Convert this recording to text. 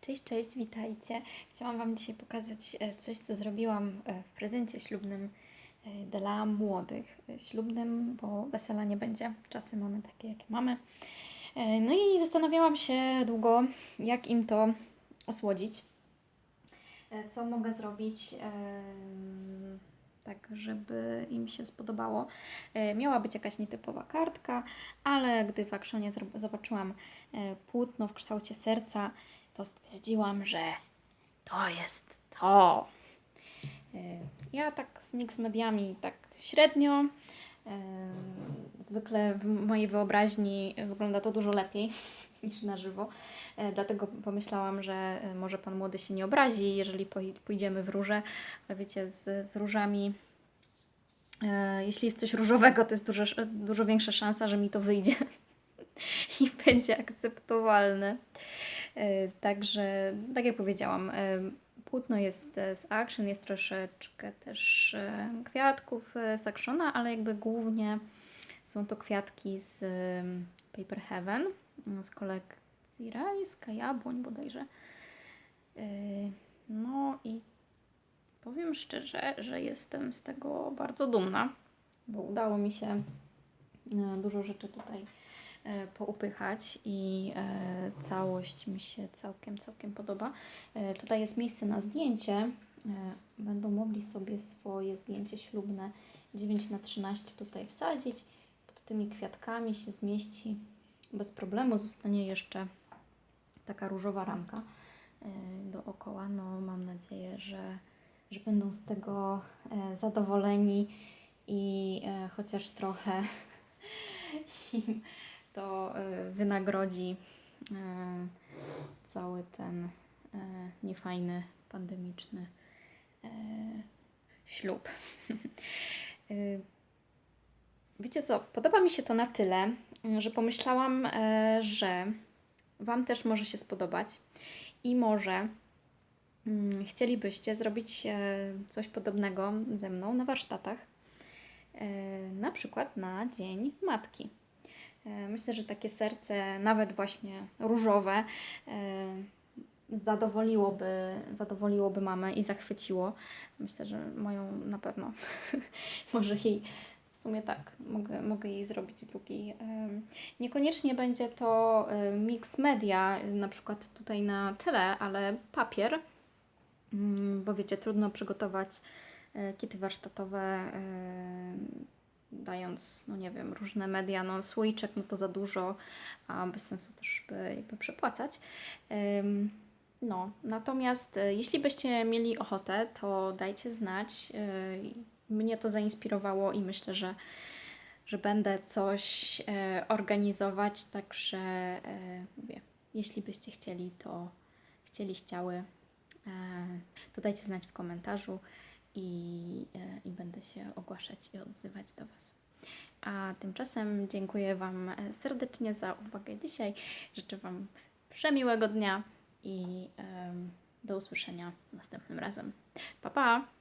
Cześć, cześć, witajcie. Chciałam Wam dzisiaj pokazać e, coś, co zrobiłam e, w prezencie ślubnym e, dla młodych. Ślubnym, bo wesela nie będzie. Czasy mamy takie, jakie mamy. No i zastanawiałam się długo, jak im to osłodzić. Co mogę zrobić, tak żeby im się spodobało. Miała być jakaś nietypowa kartka, ale gdy w zro- zobaczyłam płótno w kształcie serca, to stwierdziłam, że to jest to. E, Ja tak z mix mediami tak średnio. E, Zwykle w mojej wyobraźni wygląda to dużo lepiej niż na żywo. E, Dlatego pomyślałam, że może pan młody się nie obrazi, jeżeli pójdziemy w róże. Ale wiecie, z, z różami, jeśli jest coś różowego, to jest dużo, dużo większa szansa, że mi to wyjdzie i będzie akceptowalne. E, Także, tak jak powiedziałam, e, płótno jest e, z Action, jest troszeczkę też kwiatków z Actiona, ale jakby głównie są to kwiatki z Paper Heaven, z kolekcji Rajska, Jabłoń bodajże. No i powiem szczerze, że jestem z tego bardzo dumna, bo udało mi się dużo rzeczy tutaj poupychać i e, całość mi się całkiem, całkiem podoba. E, tutaj jest miejsce na zdjęcie. E, będą mogli sobie swoje zdjęcie ślubne 9 na 13 tutaj wsadzić. Pod tymi kwiatkami się zmieści bez problemu. Zostanie jeszcze taka różowa ramka e, dookoła. No, mam nadzieję, że, że będą z tego e, zadowoleni i e, chociaż trochę im to e, wynagrodzi e, cały ten e, niefajny, pandemiczny ślub. Wiecie co, podoba mi się to na tyle, że pomyślałam, że Wam też może się spodobać i może mm, chcielibyście zrobić coś podobnego ze mną na warsztatach, na przykład na Dzień Matki. E, Myślę, że takie serce, nawet właśnie różowe, e, zadowoliłoby, zadowoliłoby mamę i zachwyciło. Myślę, że moją na pewno. Może jej w sumie tak, mogę, mogę jej zrobić drugi. Niekoniecznie będzie to e, mix media, na przykład tutaj na tyle, ale papier, Mm, bo wiecie, trudno przygotować kity warsztatowe, dając, no nie wiem, różne media, no słoiczek, no to za dużo, a bez sensu też by jakby przepłacać. No, natomiast e, jeśli byście mieli ochotę, to dajcie znać. e, Mnie to zainspirowało i myślę, że, że będę coś e, organizować, także mówię, jeśli byście chcieli, to chcieli, chciały, to dajcie znać w komentarzu i, e, i będę się ogłaszać i odzywać do Was. A tymczasem dziękuję Wam e, serdecznie za uwagę dzisiaj. Życzę Wam przemiłego dnia i do usłyszenia następnym razem. Pa, pa!